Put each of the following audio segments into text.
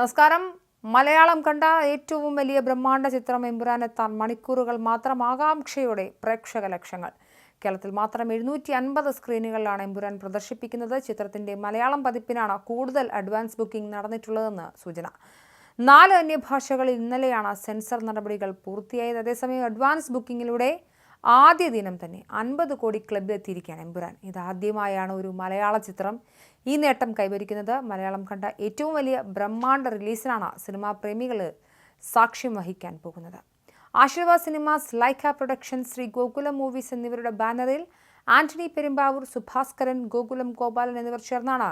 നമസ്കാരം. മലയാളം കണ്ട ഏറ്റവും വലിയ ബ്രഹ്മാണ്ഡ ചിത്രം എമ്പുരാനെത്താൻ മണിക്കൂറുകൾ മാത്രം ആകാംക്ഷയോടെ പ്രേക്ഷക ലക്ഷങ്ങൾ. കേരളത്തിൽ മാത്രം എഴുന്നൂറ്റി അൻപത് സ്ക്രീനുകളിലാണ് എമ്പുരാൻ പ്രദർശിപ്പിക്കുന്നത്. ചിത്രത്തിന്റെ മലയാളം പതിപ്പിനാണ് കൂടുതൽ അഡ്വാൻസ് ബുക്കിംഗ് നടന്നിട്ടുള്ളതെന്ന് സൂചന. നാല് അന്യഭാഷകളിൽ ഇന്നലെയാണ് സെൻസർ നടപടികൾ പൂർത്തിയായത്. അതേസമയം അഡ്വാൻസ് ബുക്കിങ്ങിലൂടെ ആദ്യ ദിനം തന്നെ അൻപത് കോടി ക്ലബിൽ എത്തിയിരിക്കുകയാണ് എമ്പുരാൻ ഇതാദ്യമായാണ് ഒരു മലയാള ചിത്രം ഈ നേട്ടം കൈവരിക്കുന്നത്. മലയാളം കണ്ട ഏറ്റവും വലിയ ബ്രഹ്മാണ്ഡ റിലീസിനാണ് സിനിമാ പ്രേമികൾ സാക്ഷ്യം വഹിക്കാൻ പോകുന്നത്. Aashirvad cinemas Lyca production Shri Gokulam movies എന്നിവരുടെ ബാനറിൽ ആന്റണി പെരുമ്പാവൂർ സുഭാസ്കരൻ ഗോകുലം ഗോപാലൻ എന്നിവർ ചേർന്നാണ്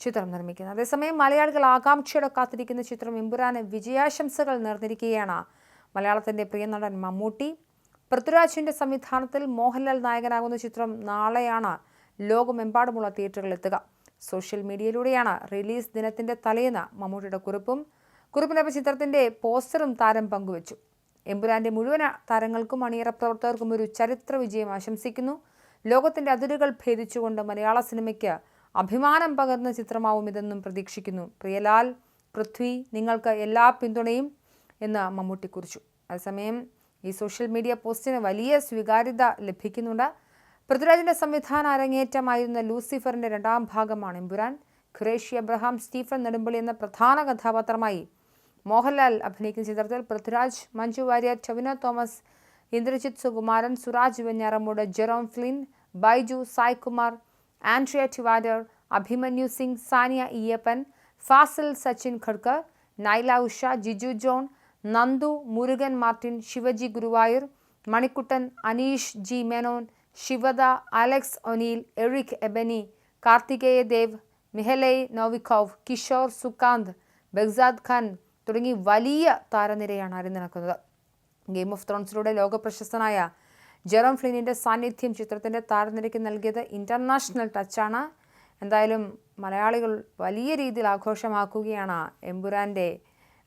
ചിത്രം നിർമ്മിക്കുന്നത്. അതേസമയം മലയാളികൾ ആകാംക്ഷയോടെ കാത്തിരിക്കുന്ന ചിത്രം എമ്പുരാന് വിജയാശംസകൾ നേർന്നിരിക്കുകയാണ്. മലയാളത്തിന്റെ പ്രിയ നടൻ മമ്മൂട്ടി പൃഥ്വിരാജിന്റെ സംവിധാനത്തിൽ മോഹൻലാൽ നായകനാകുന്ന ചിത്രം നാളെയാണ് ലോകമെമ്പാടുമുള്ള തിയേറ്ററുകളിൽ എത്തുക സോഷ്യൽ മീഡിയയിലൂടെയാണ് റിലീസ് ദിനത്തിന്റെ തലേന്ന് മമ്മൂട്ടിയുടെ കുറിപ്പും കുറിപ്പിനൊപ്പം ചിത്രത്തിന്റെ പോസ്റ്ററും താരം പങ്കുവച്ചു. എമ്പുരാന്റെ മുഴുവൻ താരങ്ങൾക്കും അണിയറ പ്രവർത്തകർക്കും ഒരു ചരിത്ര വിജയം ആശംസിക്കുന്നു. ലോകത്തിന്റെ അതിരുകൾ ഭേദിച്ചുകൊണ്ട് മലയാള സിനിമയ്ക്ക് അഭിമാനം പകർന്ന ചിത്രമാവും ഇതെന്നും പ്രതീക്ഷിക്കുന്നു. പ്രിയലാൽ പൃഥ്വി നിങ്ങൾക്ക് എല്ലാ പിന്തുണയും എന്ന് മമ്മൂട്ടി കുറിച്ചു. അതേസമയം ഈ സോഷ്യൽ മീഡിയ പോസ്റ്റിന് വലിയ സ്വീകാര്യത ലഭിക്കുന്നുണ്ട്. പൃഥ്വിരാജിന്റെ സംവിധാന അരങ്ങേറ്റമായിരുന്ന ലൂസിഫറിന്റെ രണ്ടാം ഭാഗമാണ് എമ്പുരാൻ. ഖുറേഷി അബ്രഹാം സ്റ്റീഫൻ നെടുമ്പള്ളി എന്ന പ്രധാന കഥാപാത്രമായി മോഹൻലാൽ അഭിനയിക്കുന്ന ചിത്രത്തിൽ Prithviraj Manju Warrier Tovino Thomas Indrajith Sukumaran Suraj Venjaramoodu Jerome Flynn Baiju Sai Kumar Andrea Tivadar Abhimanyu Singh Saniya Iyappan Fazil Sachin Khedekar Naila Usha Giju John Nandu Murugan Martin Shivaji Guruvayoor Manikuttan Aneesh G Menon Shivada Alex O'Nell Eriq Ebouaney Karthikeya Dev Mihail Novikov Kishore Sukanth Behzad Khan തുടങ്ങി വലിയ താരനിരയാണ് അരങ്ങിറക്കുന്നത് Game of ത്രോൺസിലൂടെ ലോകപ്രശസ്തനായ Jerome ഫ്ലിനിന്റെ സാന്നിധ്യം ചിത്രത്തിന്റെ താരനിരയ്ക്ക് നൽകിയത് international ടച്ചാണ് എന്തായാലും മലയാളികൾ വലിയ രീതിയിൽ ആഘോഷമാക്കുകയാണ് എമ്പുരാന്റെ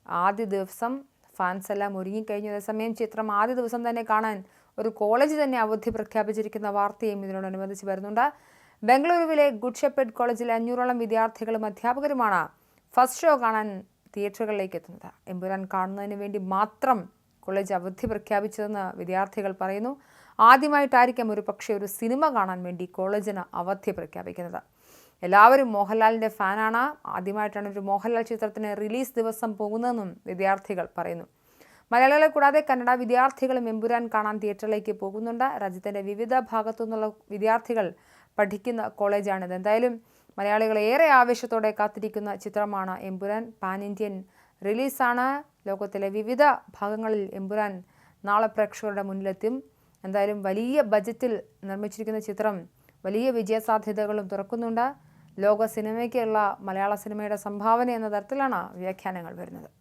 ആദ്യ ദിവസം. ഫാൻസ് എല്ലാം ഒരുങ്ങിക്കഴിഞ്ഞു. അതേസമയം ചിത്രം ആദ്യ ദിവസം തന്നെ കാണാൻ ഒരു കോളേജ് തന്നെ അവധി പ്രഖ്യാപിച്ചിരിക്കുന്ന വാർത്തയും ഇതിനോടനുബന്ധിച്ച് വരുന്നുണ്ട്. ബംഗളൂരുവിലെ ഗുഡ് ഷെപ്പേഡ് കോളേജിലെ അഞ്ഞൂറോളം വിദ്യാർത്ഥികളും അധ്യാപകരുമാണ് ഫസ്റ്റ് ഷോ കാണാൻ തിയേറ്ററുകളിലേക്ക് എത്തുന്നത്. എമ്പുരാൻ കാണുന്നതിന് വേണ്ടി മാത്രം കോളേജ് അവധി പ്രഖ്യാപിച്ചതെന്ന് വിദ്യാർത്ഥികൾ പറയുന്നു. ആദ്യമായിട്ടായിരിക്കാം ഒരു പക്ഷേ ഒരു സിനിമ കാണാൻ വേണ്ടി കോളേജിന് അവധി പ്രഖ്യാപിക്കുന്നത്. എല്ലാവരും മോഹൻലാലിന്റെ ഫാനാണ്. ആദ്യമായിട്ടാണ് ഒരു മോഹൻലാൽ ചിത്രത്തിന് റിലീസ് ദിവസം പോകുന്നതെന്നും വിദ്യാർത്ഥികൾ പറയുന്നു. മലയാളികളെ കൂടാതെ കന്നഡ വിദ്യാർത്ഥികളും എമ്പുരാൻ കാണാൻ തിയേറ്ററിലേക്ക് പോകുന്നുണ്ട്. രാജ്യത്തിന്റെ വിവിധ ഭാഗത്തു നിന്നുള്ള വിദ്യാർത്ഥികൾ പഠിക്കുന്ന കോളേജാണിത്. എന്തായാലും മലയാളികൾ ഏറെ ആവേശത്തോടെ കാത്തിരിക്കുന്ന ചിത്രമാണ് എമ്പുരാൻ. Pan Indian റിലീസാണ്. ലോകത്തിലെ വിവിധ ഭാഗങ്ങളിൽ എമ്പുരാൻ നാളെ പ്രേക്ഷകരുടെ മുന്നിലെത്തും. എന്തായാലും വലിയ ബജറ്റിൽ നിർമ്മിച്ചിരിക്കുന്ന ചിത്രം വലിയ വിജയസാധ്യതകളും തുറക്കുന്നുണ്ട്. ലോക സിനിമയ്ക്കുള്ള മലയാള സിനിമയുടെ സംഭാവന എന്ന തരത്തിലാണ് വ്യാഖ്യാനങ്ങൾ വരുന്നത്.